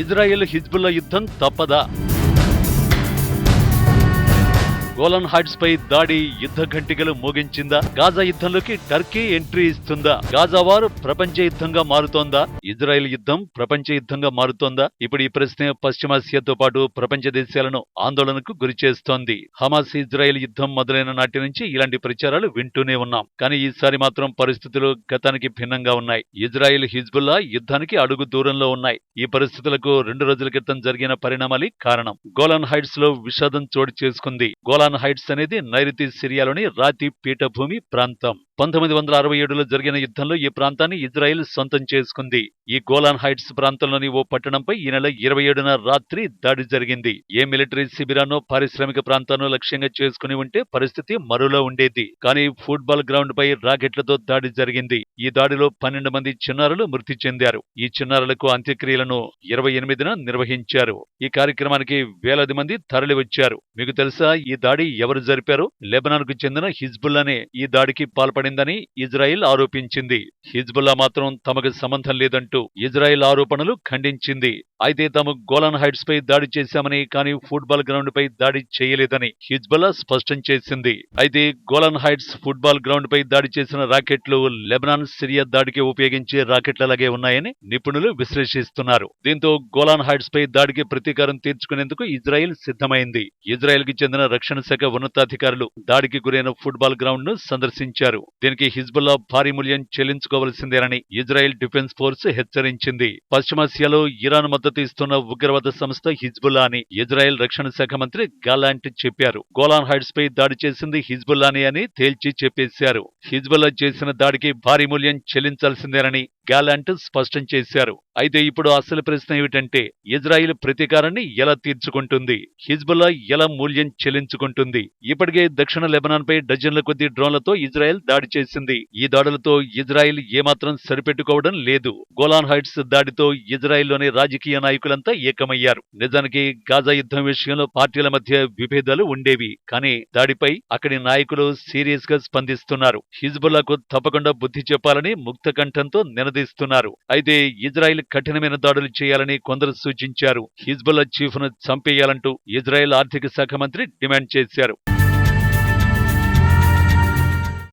Israel Hezbollah యుద్ధం తప్పదా? Golan heights పై దాడి యుద్ధ ఘంటికలు మోగించిందా? గాజా యుద్ధంలోకి టర్కీ ఎంట్రీ ఇస్తుందా? గాజా వారు ప్రపంచ యుద్ధంగా మారుతోందా? ఇజ్రాయెల్ యుద్ధం ప్రపంచ యుద్ధంగా మారుతోందా? ఇప్పుడు ఈ ప్రశ్న పశ్చిమాసియాతో పాటు ప్రపంచ దేశాలను ఆందోళనకు గురి చేస్తోంది. హమాస్ ఇజ్రాయెల్ యుద్ధం మొదలైన నాటి నుంచి ఇలాంటి ప్రచారాలు వింటూనే ఉన్నాం. కానీ ఈసారి మాత్రం పరిస్థితులు గతానికి భిన్నంగా ఉన్నాయి. ఇజ్రాయెల్ హిజ్బుల్లా యుద్ధానికి అడుగు దూరంలో ఉన్నాయి. ఈ పరిస్థితులకు రెండు రోజుల క్రితం జరిగిన పరిణామాలే కారణం. గోలాన్ హైట్స్లో విషాదం చోటు చేసుకుంది. గోలాన్ హైట్స్ అనేది నైరుతి సిరియాలోని రాతి పీఠభూమి ప్రాంతం. పంతొమ్మిది వందల అరవై ఏడులో జరిగిన యుద్ధంలో ఈ ప్రాంతాన్ని ఇజ్రాయెల్ సొంతం చేసుకుంది. ఈ గోలాన్ హైట్స్ ప్రాంతంలోని ఓ పట్టణంపై ఈ నెల ఇరవై ఏడున రాత్రి దాడి జరిగింది. ఏ మిలిటరీ శిబిరానో పారిశ్రామిక ప్రాంతాన్నో లక్ష్యంగా చేసుకుని ఉంటే పరిస్థితి మరోలా ఉండేది. కానీ ఫుట్బాల్ గ్రౌండ్ పై రాకెట్లతో దాడి జరిగింది. ఈ దాడిలో పన్నెండు మంది చిన్నారులు మృతి చెందారు. ఈ చిన్నారులకు అంత్యక్రియలను ఇరవై ఎనిమిదిన నిర్వహించారు. ఈ కార్యక్రమానికి వేలాది మంది తరలి వచ్చారు మీకు తెలుసా ఈ దాడి ఎవరు జరిపారు? లెబనాన్కు చెందిన హిజ్బుల్లానే ఈ దాడికి పాల్పడిందని ఇజ్రాయిల్ ఆరోపించింది. హిజ్బుల్లా మాత్రం తమకు సంబంధం లేదంటూ ఇజ్రాయిల్ ఆరోపణలు ఖండించింది. అయితే తాము గోలాన్ హైట్స్ పై దాడి చేశామని కానీ ఫుట్బాల్ గ్రౌండ్ పై దాడి చేయలేదని హిజ్బుల్లా స్పష్టం చేసింది. అయితే గోలాన్ హైట్స్ ఫుట్బాల్ గ్రౌండ్ పై దాడి చేసిన రాకెట్లు లెబనాన్ సిరియా దాడికి ఉపయోగించే రాకెట్లలాగే ఉన్నాయని నిపుణులు విశ్లేషిస్తున్నారు. దీంతో గోలాన్ హైట్స్ పై దాడికి ప్రతీకారం తీర్చుకునేందుకు ఇజ్రాయెల్ సిద్ధమైంది. ఇజ్రాయెల్కి చెందిన రక్షణ శాఖ ఉన్నతాధికారులు దాడికి గురైన ఫుట్బాల్ గ్రౌండ్ను సందర్శించారు. దీనికి హిజ్బుల్లా భారీ మూల్యం చెల్లించుకోవలసిందేనని ఇజ్రాయెల్ డిఫెన్స్ ఫోర్స్ హెచ్చరించింది. పశ్చిమాసియాలో ఇరాన్ మద్దతు ఇస్తున్న ఉగ్రవాద సంస్థ హిజ్బుల్లా అని ఇజ్రాయెల్ రక్షణ శాఖ మంత్రి గాలాంట్ చెప్పారు. గోలాన్ హైట్స్ పై దాడి చేసింది హిజ్బుల్లానే అని తేల్చి చెప్పేశారు. హిజ్బుల్లా చేసిన దాడికి భారీ మూల్యం చెల్లించాల్సిందేనని గాలాంట్ స్పష్టం చేశారు. అయితే ఇప్పుడు అసలు ప్రశ్న ఏమిటంటే ఇజ్రాయిల్ ప్రతీకారాన్ని ఎలా తీర్చుకుంటుంది? హిజ్బుల్లా ఎలా మూల్యం చెల్లించుకుంటుంది? ఇప్పటికే దక్షిణ లెబనాన్ పై డజన్ల కొద్ది డ్రోన్లతో ఇజ్రాయెల్ దాడి చేసింది. ఈ దాడులతో ఇజ్రాయెల్ ఏమాత్రం సరిపెట్టుకోవడం లేదు. గోలాన్ హైట్స్ దాడితో ఇజ్రాయెల్లోని రాజకీయ నాయకులంతా ఏకమయ్యారు. నిజానికి గాజా యుద్ధం విషయంలో పార్టీల మధ్య విభేదాలు ఉండేవి. కానీ దాడిపై అక్కడి నాయకులు సీరియస్గా స్పందిస్తున్నారు. హిజ్బుల్లాకు తప్పకుండా బుద్ధి చెప్పాలని ముక్త కంఠంతో నినదీస్తున్నారు. అయితే ఇజ్రాయెల్ కఠినమైన దాడులు చేయాలని కొందరు సూచించారు. హిజ్బుల్లా చీఫ్ను చంపేయాలంటూ ఇజ్రాయెల్ ఆర్థిక శాఖ మంత్రి డిమాండ్ చేశారు. disseram.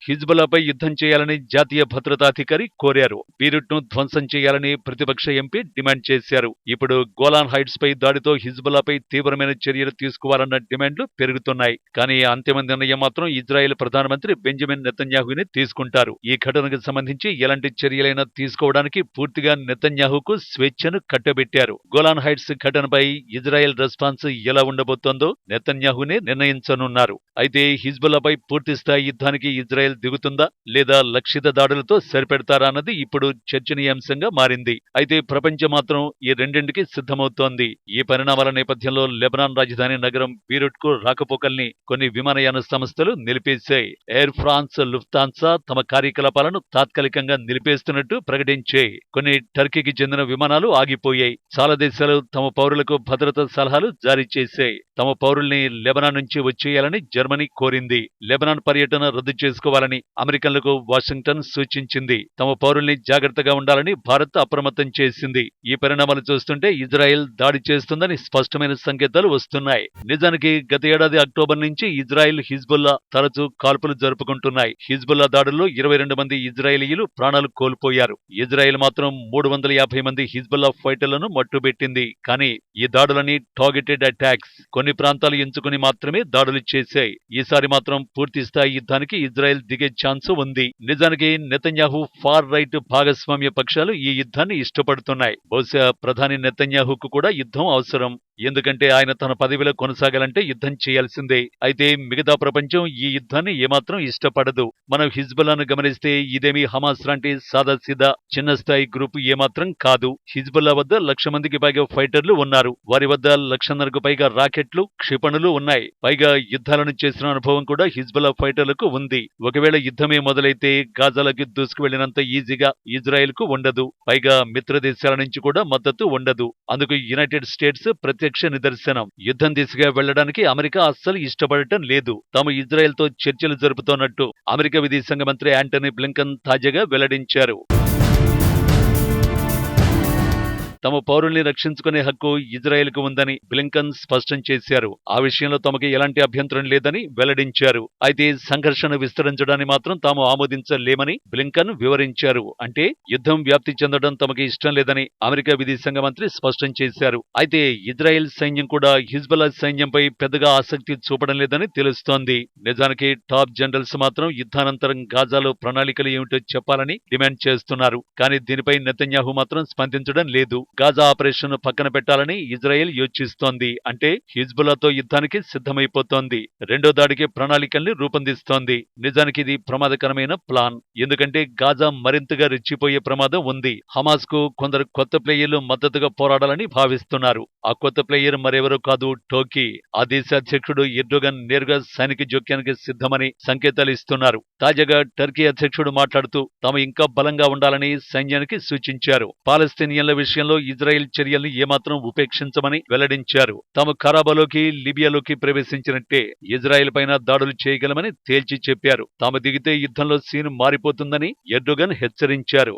హిజ్బుల్లాపై యుద్ధం చేయాలని జాతీయ భద్రతాధికారి కోరారు. బీరుట్ ధ్వంసం చేయాలని ప్రతిపక్ష ఎంపీ డిమాండ్ చేశారు. ఇప్పుడు గోలాన్ హైట్స్ పై దాడితో హిజ్బుల్లాపై తీవ్రమైన చర్యలు తీసుకోవాలన్న డిమాండ్లు పెరుగుతున్నాయి. కానీ అంతిమ నిర్ణయం మాత్రం ఇజ్రాయెల్ ప్రధానమంత్రి బెంజమిన్ నెతన్యాహుని తీసుకుంటారు. ఈ ఘటనకు సంబంధించి ఎలాంటి చర్యలైనా తీసుకోవడానికి పూర్తిగా నెతన్యాహుకు స్వేచ్ఛను కట్టబెట్టారు. గోలాన్ హైట్స్ ఘటనపై ఇజ్రాయెల్ రెస్పాన్స్ ఎలా ఉండబోతోందో నెతన్యాహునే నిర్ణయించనున్నారు. అయితే హిజ్బుల్లాపై పూర్తి స్థాయి యుద్ధానికి ఇజ్రాయెల్ దిగుతుందా లేదా లక్షిత దాడులతో సరిపెడతారా అన్నది ఇప్పుడు చర్చనీయాంశంగా మారింది. అయితే ప్రపంచం మాత్రం ఈ రెండింటికి సిద్ధమవుతోంది. ఈ పరిణామాల నేపథ్యంలో లెబనాన్ రాజధాని నగరం బీరుట్కు రాకపోకల్ని కొన్ని విమానయాన సంస్థలు నిలిపేశాయి. ఎయిర్ ఫ్రాన్స్ లుఫ్తాన్సా తమ కార్యకలాపాలను తాత్కాలికంగా నిలిపేస్తున్నట్టు ప్రకటించాయి. కొన్ని టర్కీకి చెందిన విమానాలు ఆగిపోయాయి. చాలా దేశాలు తమ పౌరులకు భద్రత సలహాలు జారీ చేశాయి. తమ పౌరుల్ని లెబనాన్ నుంచి వచ్చేయాలని జర్మనీ కోరింది. లెబనాన్ పర్యటన రద్దు చేసుకోవాలని అమెరికన్లకు వాషింగ్టన్ సూచించింది. తమ పౌరుల్ని జాగ్రత్తగా ఉండాలని భారత్ అప్రమత్తం చేసింది. ఈ పరిణామాలు చూస్తుంటే ఇజ్రాయెల్ దాడి చేస్తుందని స్పష్టమైన సంకేతాలు వస్తున్నాయి. నిజానికి గత ఏడాది అక్టోబర్ నుంచి ఇజ్రాయెల్ హిజ్బుల్లా తరచూ కాల్పులు జరుపుకుంటున్నాయి. హిజ్బుల్లా దాడుల్లో ఇరవై రెండు మంది ఇజ్రాయేలీలు ప్రాణాలు కోల్పోయారు. ఇజ్రాయెల్ మాత్రం మూడు వందల యాభై మంది హిజ్బుల్లా ఫైటర్లను మట్టుబెట్టింది. కానీ ఈ దాడులని టార్గెటెడ్ అటాక్స్. కొన్ని ప్రాంతాలు ఎంచుకుని మాత్రమే దాడులు చేశాయి. ఈసారి మాత్రం పూర్తి స్థాయి యుద్ధానికి ఇజ్రాయెల్ దిగే ఛాన్స్ ఉంది. నిజానికి నెతన్యాహు ఫార్ రైట్ భాగస్వామ్య పక్షాలు ఈ యుద్ధాన్ని ఇష్టపడుతున్నాయి. బహుశా ప్రధాని నెతన్యాహుకు కూడా యుద్ధం అవసరం. ఎందుకంటే ఆయన తన పదవిలో కొనసాగాలంటే యుద్ధం చేయాల్సిందే. అయితే మిగతా ప్రపంచం ఈ యుద్ధాన్ని ఏమాత్రం ఇష్టపడదు. మనం హిజ్బుల్లాను గమనిస్తే ఇదేమి హమాస్ లాంటి సాదాసీదా చిన్న స్థాయి గ్రూప్ ఏమాత్రం కాదు. హిజ్బుల్లా వద్ద లక్ష మందికి పైగా ఫైటర్లు ఉన్నారు. వారి వద్ద లక్షన్నరకు పైగా రాకెట్లు క్షిపణులు ఉన్నాయి. పైగా యుద్ధాలను చేసిన అనుభవం కూడా హిజ్బుల్లా ఫైటర్లకు ఉంది. ఒకవేళ యుద్ధమే మొదలైతే గాజాలకి దూసుకువెళ్ళినంత ఈజీగా ఇజ్రాయెల్కు ఉండదు. పైగా మిత్ర దేశాల నుంచి కూడా మద్దతు ఉండదు. అందుకు యునైటెడ్ స్టేట్స్ ప్రత్యక్ష నిదర్శనం యుద్ధం దిశగా వెళ్ళడానికి అమెరికా అస్సలు ఇష్టపడటం లేదు. తాము ఇజ్రాయెల్తో చర్చలు జరుపుతోన్నట్టు అమెరికా విదేశాంగ మంత్రి యాంటనీ బ్లింకన్ తాజాగా వెల్లడించారు. తమ పౌరుల్ని రక్షించుకునే హక్కు ఇజ్రాయెల్కు ఉందని బ్లింకన్ స్పష్టం చేశారు. ఆ విషయంలో తమకు ఎలాంటి అభ్యంతరం లేదని వెల్లడించారు. అయితే సంఘర్షణ విస్తరించడాన్ని మాత్రం తాము ఆమోదించలేమని బ్లింకన్ వివరించారు. అంటే యుద్ధం వ్యాప్తి చెందడం తమకు ఇష్టం లేదని అమెరికా విదేశాంగ మంత్రి స్పష్టం చేశారు. అయితే ఇజ్రాయెల్ సైన్యం కూడా హిజ్బలా సైన్యంపై పెద్దగా ఆసక్తి చూపడం లేదని తెలుస్తోంది. నిజానికి టాప్ జనరల్స్ మాత్రం యుద్ధానంతరం గాజాలో ప్రణాళికలు ఏమిటో చెప్పాలని డిమాండ్ చేస్తున్నారు. కానీ దీనిపై నెతన్యాహు మాత్రం స్పందించడం లేదు. గాజా ఆపరేషన్ పక్కన పెట్టాలని ఇజ్రాయెల్ యోచిస్తోంది. అంటే హిజ్బులతో యుద్ధానికి సిద్ధమైపోతోంది. రెండో దాడికి ప్రణాళికల్ని రూపొందిస్తోంది. నిజానికి ఇది ప్రమాదకరమైన ప్లాన్. ఎందుకంటే గాజా మరింతగా రెచ్చిపోయే ప్రమాదం ఉంది. హమాస్కు కొందరు కొత్త ప్లేయర్లు మద్దతుగా పోరాడాలని భావిస్తున్నారు. ఆ కొత్త ప్లేయర్ మరెవరో కాదు టోకీ. ఆ దేశ అధ్యక్షుడు ఎర్డోగన్ నేరుగా సైనిక జోక్యానికి సిద్ధమని సంకేతాలు ఇస్తున్నారు. తాజాగా టర్కీ అధ్యక్షుడు మాట్లాడుతూ తాము ఇంకా బలంగా ఉండాలని సైన్యానికి సూచించారు. పాలస్తీనియన్ల విషయంలో ఇజ్రాయెల్ చర్యల్ని ఏమాత్రం ఉపేక్షించమని వెల్లడించారు. తాము ఖరాబాలోకి లిబియాలోకి ప్రవేశించినట్టే ఇజ్రాయెల్ పైన దాడులు చేయగలమని తేల్చి చెప్పారు. తాము దిగితే యుద్ధంలో సీన్ మారిపోతుందని ఎర్డోగన్ హెచ్చరించారు.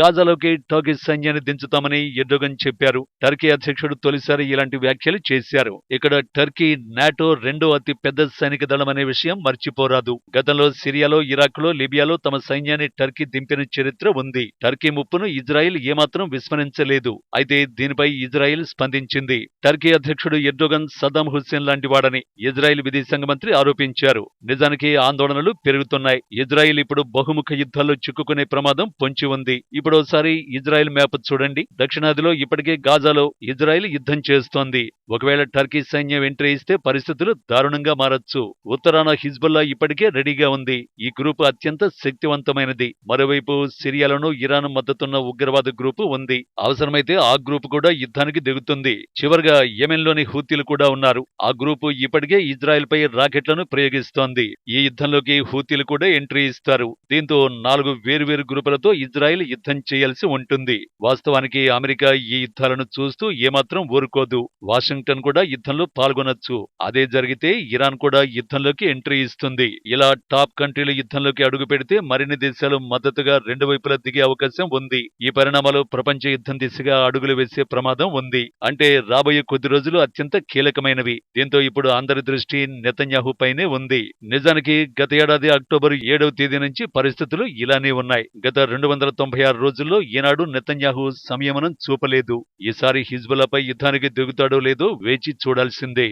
గాజాలోకి టర్కీ సైన్యాన్ని దించుతామని ఎర్డోగన్ చెప్పారు. టర్కీ అధ్యక్షుడు తొలిసారి ఇలాంటి వ్యాఖ్యలు చేశారు. ఇక్కడ టర్కీ నాటో రెండో అతి పెద్ద సైనిక దళం అనే విషయం మర్చిపోరాదు. గతంలో సిరియాలో ఇరాక్లో లిబియాలో తమ సైన్యాన్ని టర్కీ దింపిన చరిత్ర ఉంది. టర్కీ ముప్పును ఇజ్రాయెల్ ఏమాత్రం విస్మరించలేదు. అయితే దీనిపై ఇజ్రాయెల్ స్పందించింది. టర్కీ అధ్యక్షుడు ఎర్డోగన్ సదాం హుస్సేన్ లాంటి వాడని ఇజ్రాయెల్ విదేశాంగ మంత్రి ఆరోపించారు. నిజానికి ఆందోళనలు పెరుగుతున్నాయి. ఇజ్రాయెల్ ఇప్పుడు బహుముఖ యుద్ధాల్లో చిక్కుకునే ప్రమాదం పొంచి ఉంది. ఇప్పుడోసారి ఇజ్రాయెల్ మ్యాప్ చూడండి. దక్షిణాదిలో ఇప్పటికే గాజాలో ఇజ్రాయెల్ యుద్ధం చేస్తోంది. ఒకవేళ టర్కీ సైన్యం ఎంట్రీ ఇస్తే పరిస్థితులు దారుణంగా మారచ్చు. ఉత్తరాన హిజ్బుల్లా ఇప్పటికే రెడీగా ఉంది. ఈ గ్రూప్ అత్యంత శక్తివంతమైనది. మరోవైపు సిరియాలోను ఇరాన్ మద్దతున్న ఉగ్రవాద గ్రూపు ఉంది. అవసరమైతే ఆ గ్రూపు కూడా యుద్ధానికి దిగుతుంది. చివరిగా యెమెన్లోని హూతీలు కూడా ఉన్నారు. ఆ గ్రూపు ఇప్పటికే ఇజ్రాయెల్ పై రాకెట్లను ప్రయోగిస్తోంది. ఈ యుద్ధంలోకి హూతీలు కూడా ఎంట్రీ ఇస్తారు. దీంతో నాలుగు వేరువేరు గ్రూపులతో ఇజ్రాయెల్ యుద్ధం చేయాల్సి ఉంటుంది. వాస్తవానికి అమెరికా ఈ యుద్ధాలను చూస్తూ ఏమాత్రం ఊరుకోదు. వాషింగ్టన్ కూడా యుద్ధంలో పాల్గొనొచ్చు. అదే జరిగితే ఇరాన్ కూడా యుద్ధంలోకి ఎంట్రీ ఇస్తుంది. ఇలా టాప్ కంట్రీలు యుద్ధంలోకి అడుగు పెడితే మరిన్ని దేశాలు మద్దతుగా రెండు వైపులా దిగే అవకాశం ఉంది. ఈ పరిణామాలు ప్రపంచ యుద్ధం దిశగా అడుగులు వేసే ప్రమాదం ఉంది. అంటే రాబోయే కొద్ది రోజులు అత్యంత కీలకమైనవి. దీంతో ఇప్పుడు అందరి దృష్టి నెతన్యాహు పైనే ఉంది. నిజానికి గత ఏడాది అక్టోబర్ ఏడవ తేదీ నుంచి పరిస్థితులు ఇలానే ఉన్నాయి. గత రెండు వందల తొంభై ఆరు రోజుల్లో ఈనాడు నెతన్యాహు సంయమనం చూపలేదు. ఈసారి హిజ్బులపై యుద్ధానికి దిగుతాడో లేదో వేచి చూడాల్సిందే.